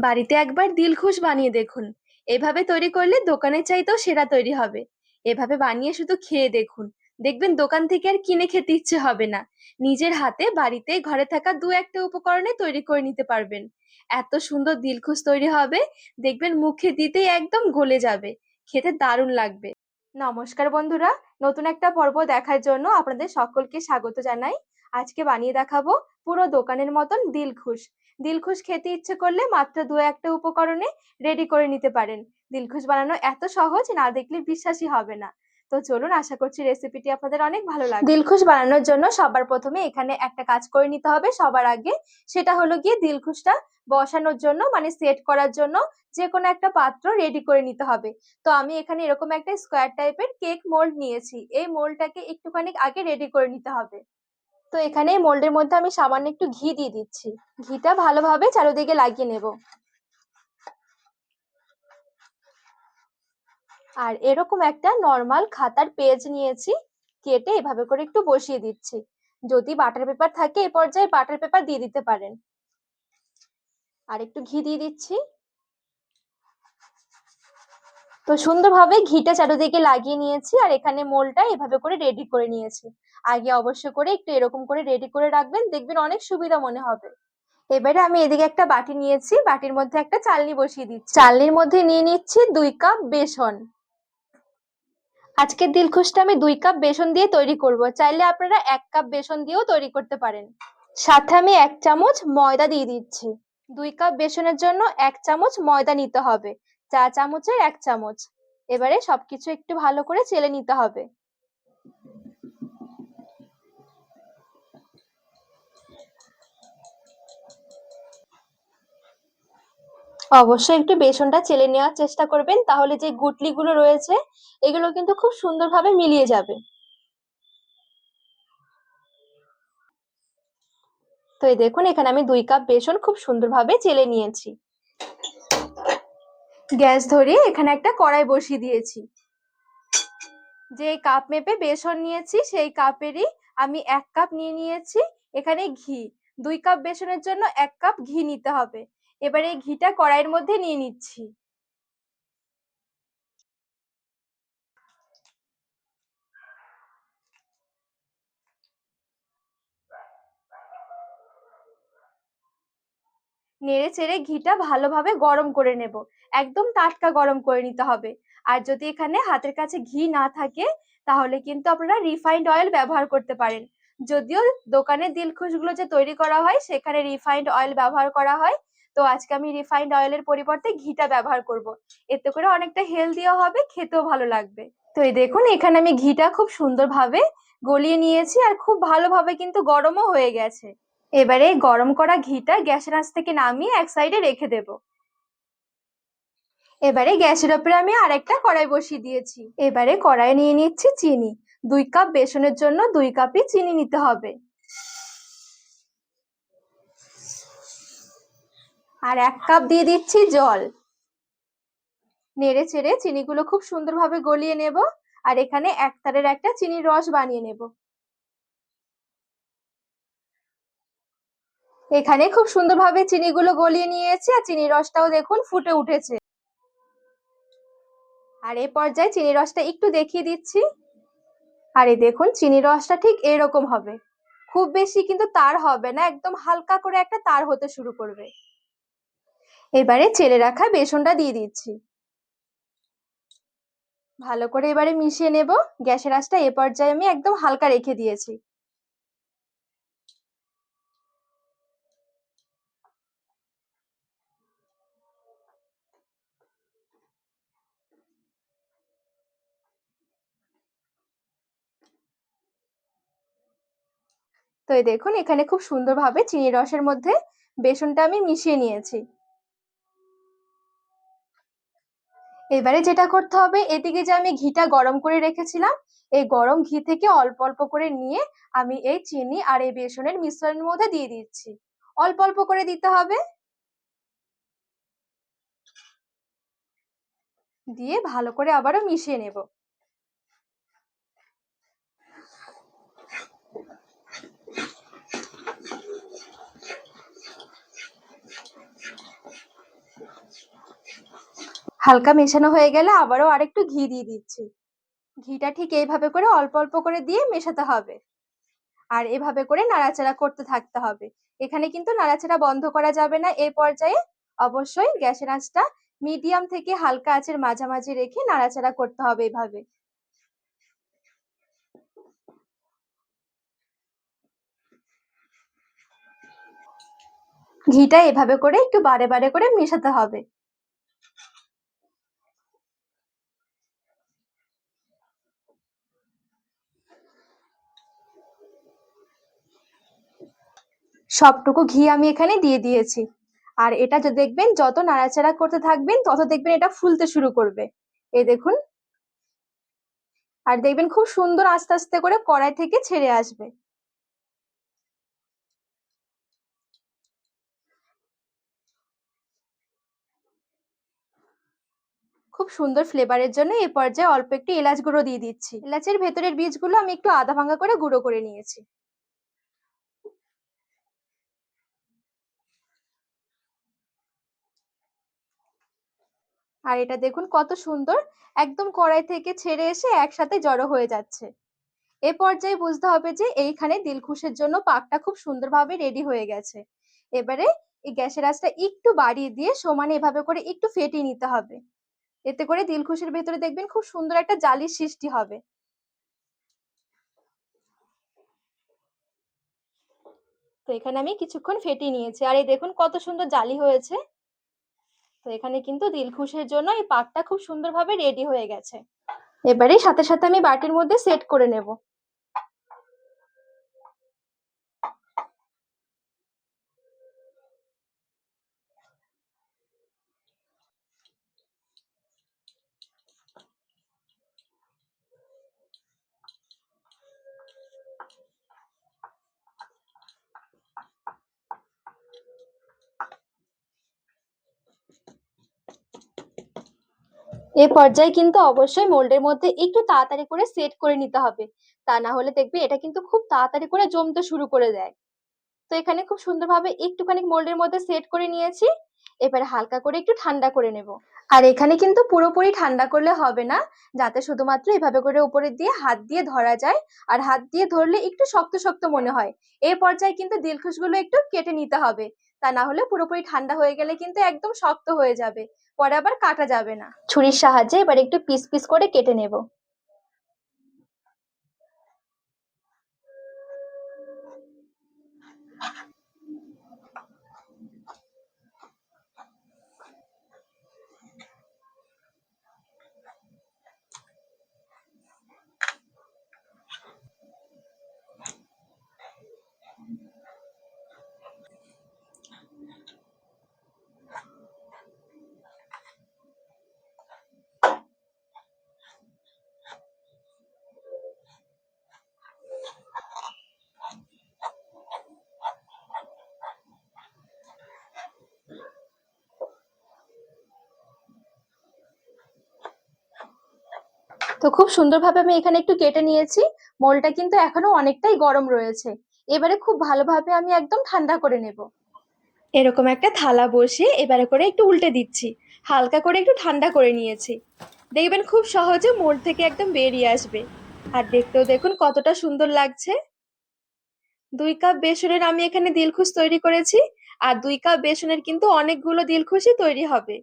বাড়িতে একবার দিলখুশ বানিয়ে দেখুন। এভাবে তৈরি করলে দোকানের চাইতেও সেরা তৈরি হবে। এভাবে বানিয়ে শুধু খেয়ে দেখুন। দেখবেন দোকান থেকে আর কিনে খেতে ইচ্ছে হবে না। নিজের হাতে বাড়িতে ঘরে থাকা দু একটা উপকরণে তৈরি করে নিতে পারবেন। এত সুন্দর দিলখুশ তৈরি হবে, দেখবেন মুখে দিতেই একদম গলে যাবে। খেতে দারুণ লাগবে। নমস্কার বন্ধুরা, নতুন একটা পর্ব দেখার জন্য আপনাদের সকলকে স্বাগত জানাই। আজকে বানিয়ে দেখাবো পুরো দোকানের মতন দিলখুশ। দিলখুশ খেতে ইচ্ছে করলে মাত্র দু একটা উপকরণে রেডি করে নিতে পারেন। দিলখুশ বানানো এত সহজ, না দেখলে বিশ্বাসই হবে না। তো চলুন, আশা করছি রেসিপিটি আপনাদের অনেক ভালো লাগবে। দিলখুশ বানানোর জন্য সবার প্রথমে এখানে একটা কাজ করে নিতে হবে। সবার আগে সেটা হলো গিয়ে দিলখুশটা বসানোর জন্য মানে সেট করার জন্য যে কোনো একটা পাত্র রেডি করে নিতে হবে। তো আমি এখানে এরকম একটা স্কোয়ার টাইপের কেক মোল্ড নিয়েছি। এই মোল্ডটাকে একটুখানি আগে রেডি করে নিতে হবে। তো এখানে মোল্ডের মধ্যে আমি সামান্য একটু ঘি দিয়ে দিচ্ছি। ঘিটা ভালোভাবে চারিদিকে লাগিয়ে নেব। আর এরকম একটা নর্মাল খাতার পেজ নিয়েছি, কেটে এভাবে করে একটু বসিয়ে দিচ্ছি। যদি বাটার পেপার থাকে এ পর্যায়ে বাটার পেপার দিয়ে দিতে পারেন। আর একটু ঘি দিয়ে দিচ্ছি। তো সুন্দরভাবে ঘিটা চারিদিকে লাগিয়ে নিয়েছি আর এখানে মোলটা এভাবে করে রেডি করে নিয়েছি। আগে অবশ্য করে একটু এরকম করে রেডি করে রাখবেন, দেখবেন অনেক সুবিধা মনে হবে। এবারে আমি এদিকে একটা বাটি নিয়েছি, বাটির মধ্যে একটা চালনি বসিয়ে দিচ্ছি। চালনির মধ্যে নিয়ে নিচ্ছি দুই কাপ বেসন। আজকের দিলখুশটা আমি দুই কাপ বেসন দিয়ে তৈরি করব। চাইলে আপনারা এক কাপ বেসন দিয়েও তৈরি করতে পারেন। সাথে আমি এক চামচ ময়দা দিয়ে দিচ্ছি। দুই কাপ বেসনের জন্য এক চামচ ময়দা নিতে হবে। চা চামচের এক চামচ। এবারে সবকিছু একটু ভালো করে চেলে নিতে হবে। অবশ্যই একটু বেসনটা চেলে নেওয়ার চেষ্টা করবেন, তাহলে যে গুটলি গুলো রয়েছে, এগুলো কিন্তু খুব সুন্দরভাবে মিলিয়ে যাবে। তো এই দেখুন, এখানে আমি দুই কাপ বেসন খুব সুন্দরভাবে চেলে নিয়েছি। গ্যাস ধরিয়ে এখানে একটা কড়াই বসিয়ে দিয়েছি। যে কাপ মেপে বেসন নিয়েছি, সেই কাপেরই আমি এক কাপ নিয়ে নিয়েছি। এখানে ঘি, দুই কাপ বেসনের জন্য এক কাপ ঘি নিতে হবে। এবারে ঘিটা কড়াইয়ের মধ্যে নিয়ে নিচ্ছি। নেড়ে চেড়ে ঘিটা ভালোভাবে গরম করে নেব। একদম টাটকা গরম করে নিতে হবে। আর যদি এখানে হাতের কাছে ঘি না থাকে, তাহলে কিন্তু আপনারা রিফাইন্ড অয়েল ব্যবহার করতে পারেন। যদিও দোকানের দিলখুশগুলো যে তৈরি করা হয়, সেখানে রিফাইন্ড অয়েল ব্যবহার করা হয়। তো আজকে আমি রিফাইন্ড অয়েলের পরিবর্তে ঘিটা ব্যবহার করব। এতে করে অনেকটা হেলদিও হবে, খেতেও ভালো লাগবে। তো এই দেখুন, এখানে আমি ঘিটা খুব সুন্দরভাবে গলিয়ে নিয়েছি আর খুব ভালোভাবে কিন্তু গরমও হয়ে গেছে। এবারে গরম করা ঘিটা গ্যাসের আঁচ থেকে নামিয়ে এক সাইডে রেখে দেব। এবারে গ্যাসের ওপরে আমি আরেকটা কড়াই বসিয়ে দিয়েছি। এবারে কড়াই নিয়ে নিচ্ছি চিনি। দুই কাপ বেসনের জন্য দুই কাপই চিনি নিতে হবে। আর এক কাপ দিয়ে দিচ্ছি জল। নেড়ে চেড়ে চিনিগুলো খুব সুন্দরভাবে গলিয়ে নেব। আর এখানে এক তারের একটা চিনির রস বানিয়ে নেব। এখানে খুব সুন্দরভাবে চিনিগুলো গলিয়ে নিয়েছি। আর চিনির রসটাও দেখুন ফুটে উঠেছে। আর এ পর্যায়ে চিনির রসটা একটু দেখিয়ে দিচ্ছি। আর দেখুন চিনির রসটা ঠিক এরকম হবে। খুব বেশি কিন্তু তার হবে না, একদম হালকা করে একটা তার হতে শুরু করবে। এবারে চেলে রাখা বেসনটা দিয়ে দিচ্ছি। ভালো করে এবারে মিশিয়ে নেব। গ্যাসের আঁচটা এ পর্যায়ে আমি একদম হালকা রেখে দিয়েছি। তো এই দেখুন, এখানে খুব সুন্দরভাবে চিনি রসের মধ্যে বেসনটা আমি মিশিয়ে নিয়েছি। এবারে যেটা করতে হবে, এদিকে যে আমি ঘিটা গরম করে রেখেছিলাম, এই গরম ঘি থেকে অল্প অল্প করে নিয়ে আমি এই চিনি আর এই বেসনের মিশ্রণের মধ্যে দিয়ে দিচ্ছি। অল্প অল্প করে দিতে হবে। দিয়ে ভালো করে আবারও মিশিয়ে নেব। হালকা মেশানো হয়ে গেলে আবারও আরেকটু ঘি দিয়ে দিচ্ছি। ঘিটা ঠিক এইভাবে করে অল্প অল্প করে দিয়ে মেশাতে হবে। আর এভাবে করে নাড়াচাড়া করতে থাকতে হবে। এখানে কিন্তু নাড়াচাড়া বন্ধ করা যাবে না। এই পর্যায়ে অবশ্যই গ্যাসের আঁচটা মিডিয়াম থেকে হালকা আঁচের মাঝামাঝি রেখে নাড়াচাড়া করতে হবে এভাবে। ঘিটা এভাবে করে একটু বারে বারে করে মেশাতে হবে। সবটুকু ঘি আমি এখানে দিয়ে দিয়েছি। আর এটা দেখবেন, যত নাড়াচাড়া করতে থাকবেন, তত দেখবেন এটা ফুলতে শুরু করবে। এই দেখুন। আর দেখবেন খুব সুন্দর আস্তে আস্তে করে কড়াই থেকে ছেড়ে আসবে। খুব সুন্দর ফ্লেভারের জন্য এই পর্যায়ে অল্প একটু এলাচ গুঁড়ো দিয়ে দিচ্ছি। এলাচের ভেতরের বীজগুলো আমি একটু আধা ভাঙা করে গুঁড়ো করে নিয়েছি। আর এটা দেখুন কত সুন্দর। একদম কড়াই থেকে ছেড়ে এসে একসাথে জড়ো হয়ে যাচ্ছে। এ পর্যায়ে বুঝতে হবে যে এইখানে দিলখুশের জন্য পাকটা খুব সুন্দরভাবে রেডি হয়ে গেছে। এবারে এই গ্যাসের আঁচটা একটু বাড়িয়ে দিয়ে সমানে এভাবে করে একটু ফেটিয়ে নিতে হবে। এতে করে দিলখুশের ভেতরে দেখবেন খুব সুন্দর একটা জালির সৃষ্টি হবে। তো এখানে আমি কিছুক্ষণ ফেটিয়ে নিয়েছি। আর এই দেখুন কত সুন্দর জালি হয়েছে। তো এখানে কিন্তু দিলখুশের জন্য এই পাকটা খুব সুন্দরভাবে রেডি হয়ে গেছে। এবারে সাথে সাথে আমি বাটির মধ্যে সেট করে নেব। এ পর্যায়ে কিন্তু অবশ্যই মোল্ডের মধ্যে একটু তাড়াতাড়ি করে সেট করে নিতে হবে। তা না হলে দেখবে এটা কিন্তু খুব তাড়াতাড়ি করে জমতে শুরু করে দেয়। তো এখানে খুব সুন্দরভাবে একটুখানি মোল্ডের মধ্যে সেট করে নিয়েছি। এবারে হালকা করে একটু ঠান্ডা করে নেব। আর এখানে কিন্তু পুরোপুরি ঠান্ডা করলে হবে না। যাতে শুধুমাত্র এভাবে করে উপরে দিয়ে হাত দিয়ে ধরা যায়। আর হাত দিয়ে ধরলে একটু শক্ত শক্ত মনে হয়। এই পর্যায়ে কিন্তু দিলখুশগুলো একটু কেটে নিতে হবে। তা না হলে পুরোপুরি ঠান্ডা হয়ে গেলে কিন্তু একদম শক্ত হয়ে যাবে। পরে আবার কাটা যাবে না। ছুরির সাহায্যে এবার একটু পিস পিস করে কেটে নেব। তো খুব সুন্দরভাবে আমি এখানে একটু কেটে নিয়েছি। মোলটা কিন্তু এখনও অনেকটাই গরম রয়েছে। এবারে খুব ভালোভাবে আমি একদম ঠান্ডা করে নেব। এরকম একটা থালা বসিয়ে এবারে করে একটু উল্টে দিচ্ছি। হালকা করে একটু ঠান্ডা করে নিয়েছি। দেখবেন খুব সহজে মোল থেকে একদম বেরিয়ে আসবে। আর দেখতেও দেখুন কতটা সুন্দর লাগছে। দুই কাপ বেসনের আমি এখানে দিলখুশ তৈরি করেছি। আর দুই কাপ বেসনের কিন্তু অনেকগুলো দিলখুশই তৈরি হবে।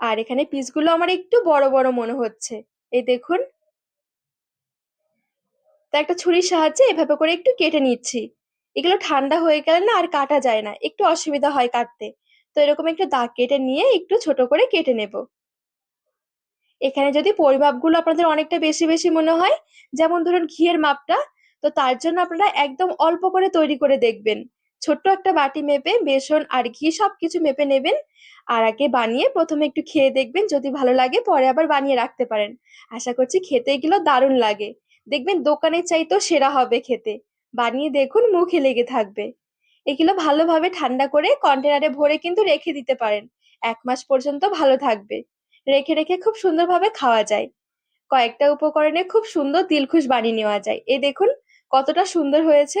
আর এখানে পিসগুলো আমার একটু বড় বড় মনে হচ্ছে। এই দেখুন। তো একটা ছুরির সাহায্যে এভাবে করে একটু কেটে নিচ্ছি। এগুলো ঠান্ডা হয়ে গেলে না আর কাটা যায় না, একটু অসুবিধা হয় কাটতে। তো এরকম একটু দাগ কেটে নিয়ে একটু ছোট করে কেটে নেব। এখানে যদি পরিমাপগুলো আপনাদের অনেকটা বেশি বেশি মনে হয়, যেমন ধরুন ঘিয়ের মাপটা, তো তার জন্য আপনারা একদম অল্প করে তৈরি করে দেখবেন। ছোট্ট একটা বাটি মেপে বেসন আর ঘি সবকিছু মেপে নেবেন। আর আগে বানিয়ে প্রথমে একটু খেয়ে দেখবেন, যদি ভালো লাগে পরে আবার বানিয়ে রাখতে পারেন। আশা করছি খেতে এগুলো দারুণ লাগে। দেখবেন দোকানের চাইতেও সেরা হবে খেতে। বানিয়ে দেখুন, মুখে লেগে থাকবে। এগুলো ভালোভাবে ঠান্ডা করে কন্টেনারে ভরে কিন্তু রেখে দিতে পারেন। এক মাস পর্যন্ত ভালো থাকবে। রেখে রেখে খুব সুন্দরভাবে খাওয়া যায়। কয়েকটা উপকরণে খুব সুন্দর দিলখুশ বানিয়ে নেওয়া যায়। এ দেখুন, কতটা সুন্দর হয়েছে।